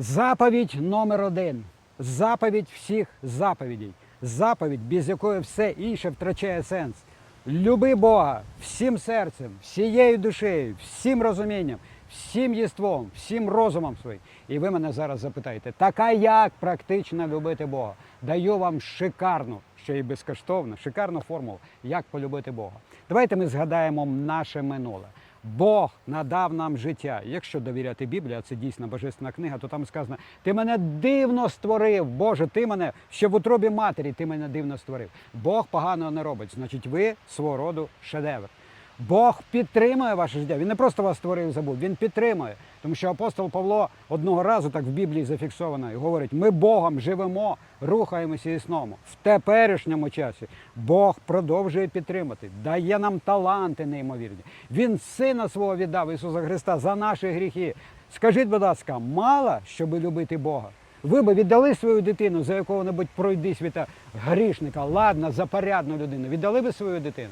Заповідь номер один. Заповідь всіх заповідей. Заповідь, без якої все інше втрачає сенс. Люби Бога всім серцем, всією душею, всім розумінням, всім єством, всім розумом своїм. І ви мене зараз запитаєте, так а як практично любити Бога? Даю вам шикарну, ще й безкоштовну, шикарну формулу, як полюбити Бога. Давайте ми згадаємо наше минуле. Бог надав нам життя. Якщо довіряти Біблії, а це дійсно божественна книга, то там сказано: Ти мене дивно створив, Боже, ти мене ще в утробі матері, ти мене дивно створив. Бог поганого не робить, значить, ви свого роду шедевр. Бог підтримує ваше життя. Він не просто вас створив і забув, він підтримує. Тому що апостол Павло одного разу так в Біблії зафіксовано і говорить: ми Богом живемо, рухаємося і сному. В теперішньому часі Бог продовжує підтримати, дає нам таланти неймовірні. Він сина свого віддав Ісуса Христа за наші гріхи. Скажіть, будь ласка, мало, щоб любити Бога? Ви би віддали свою дитину за якого-небудь пройди світа грішника, ладно, за порядну людину. Віддали би свою дитину?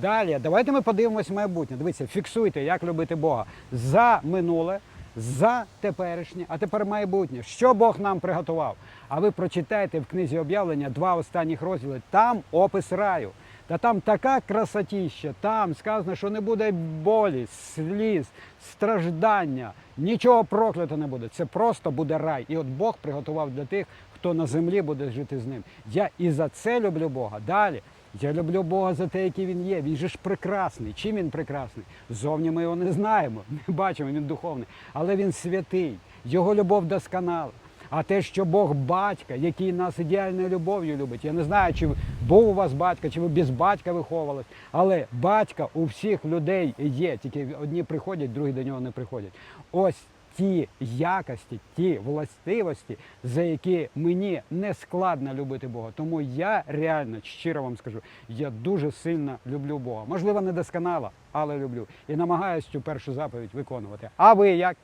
Далі, давайте ми подивимось майбутнє. Дивіться, фіксуйте, як любити Бога за минуле, за теперішнє, а тепер майбутнє. Що Бог нам приготував? А ви прочитайте в книзі об'явлення два останніх розділи. Там опис раю. Та там така красотіща, там сказано, що не буде болі, сліз, страждання, нічого проклято не буде. Це просто буде рай. І от Бог приготував для тих, хто на землі буде жити з ним. Я і за це люблю Бога. Далі. Я люблю Бога за те, який він є. Він же ж прекрасний. Чим він прекрасний? Зовні ми його не знаємо, не бачимо, він духовний. Але він святий, його любов досконала. А те, що Бог батька, який нас ідеальною любов'ю любить. Я не знаю, чи був у вас батька, чи ви без батька виховувались, але батька у всіх людей є. Тільки одні приходять, другі до нього не приходять. Ось ті якості, ті властивості, за які мені не складно любити Бога. Тому я реально щиро вам скажу, я дуже сильно люблю Бога. Можливо, не досконало, але люблю. І намагаюся цю першу заповідь виконувати. А ви як?